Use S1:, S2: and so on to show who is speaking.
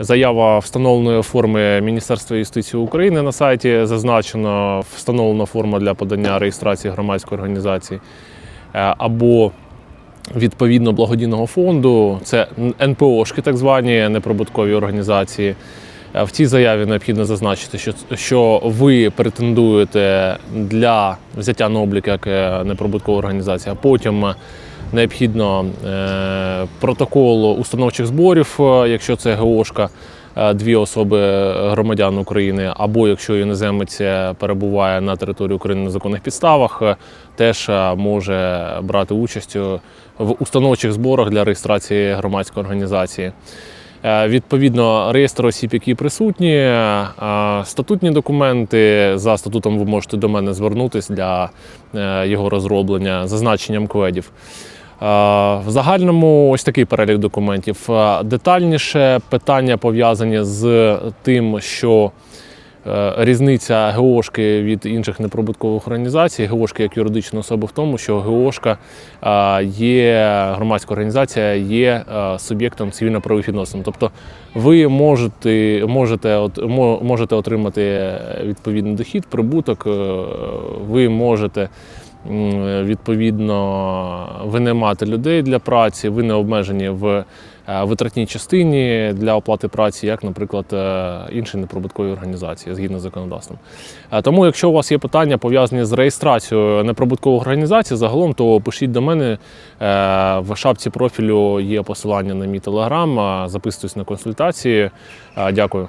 S1: Заява встановленої форми Міністерства юстиції України на сайті зазначено встановлена форма для подання реєстрації громадської організації е, або відповідно благодійного фонду. Це НПОшки, так звані неприбуткові організації. Е, В цій заяві необхідно зазначити, що, що ви претендуєте для взяття на облік як е, неприбуткова організація. Потім необхідно е, протокол установчих зборів, е, якщо це ГОшка, е, дві особи громадян України, або якщо іноземець перебуває на території України на законних підставах, теж може брати участь в установчих зборах для реєстрації громадської організації. Відповідно, реєстр осіб, які присутні, статутні документи. За статутом ви можете до мене звернутися для його розроблення зазначенням кведів. Е, В загальному ось такий перелік документів. Е, Детальніше питання пов'язані з тим, що е, різниця ГОшки від інших неприбуткових організацій, ГОшки як юридичної особи в тому, що ГОшка є громадська організація, є суб'єктом цивільно-правових відносин. Тобто ви можете, можете, можете отримати відповідний дохід, прибуток, ви можете відповідно винаймати людей для праці, ви не обмежені в е, витратній частині для оплати праці, як, наприклад, е, інші неприбуткові організації згідно з законодавством. Е, Тому, якщо у вас є питання пов'язані з реєстрацією неприбуткових організацій, загалом, то пишіть до мене. В шапці профілю є посилання на мій телеграм. Записуйтесь на консультації. Дякую.